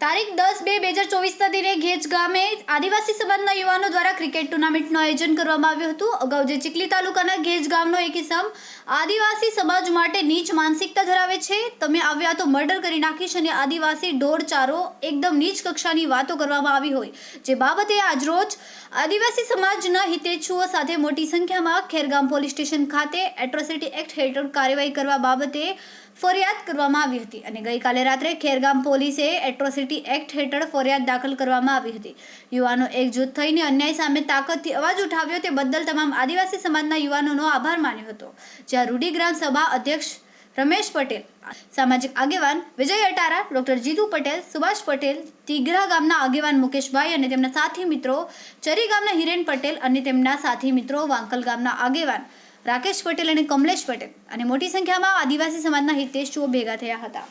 તારીખ દસ બે બે હજાર ચોવીસના દિને ઘેજ ગામે આદિવાસી સમાજના યુવાનો દ્વારા ક્રિકેટ ટુર્નામેન્ટનું આયોજન કરવામાં આવ્યું હતું. અગાઉ જે ચીખલી તાલુકાના ઘેજ ગામનો એક ઇસમ આદિવાસી સમાજ માટે નીચ માનસિકતા ધરાવે છે. તમે આવ્યા તો મર્ડર કરી નાખીશ અને આદિવાસી ઢોર ચારો એકદમ નીચ કક્ષાની વાતો કરવામાં આવી હોય. જે બાબતે આજરોજ આદિવાસી સમાજના હિતેચ્છુઓ સાથે મોટી સંખ્યામાં ખેરગામ પોલીસ સ્ટેશન ખાતે એટ્રોસિટી એક્ટ હેઠળ કાર્યવાહી કરવા બાબતે ફરિયાદ કરવામાં આવી હતી અને ગઈકાલે રાત્રે ખેરગામ પોલીસે એટ્રોસિટી એક્ટ હેઠળ ફરિયાદ દાખલ કરવામાં આવી હતી. યુવાનો એકજૂથ થઈને અન્યાય સામે તાકતથી અવાજ ઉઠાવ્યો તે બદલ તમામ આદિવાસી સમાજના યુવાનોનો આભાર માન્યો હતો. જ્યાં રૂઢિગ્રામ સભા અધ્યક્ષ રમેશ પટેલ, સામાજિક આગેવાન વિજય અટારા, ડોક્ટર જીતુ પટેલ, સુભાષ પટેલ તીઘરા ગામના આગેવાન મુકેશભાઈ અને તેમના સાથી મિત્રો, ચરી ગામના હિરેન પટેલ અને તેમના સાથી મિત્રો, વાંકલ ગામના આગેવાન રાકેશ પટેલ અને કમલેશ પટેલ અને મોટી સંખ્યામાં આદિવાસી સમાજના હિતેશુઓ ભેગા થયા હતા.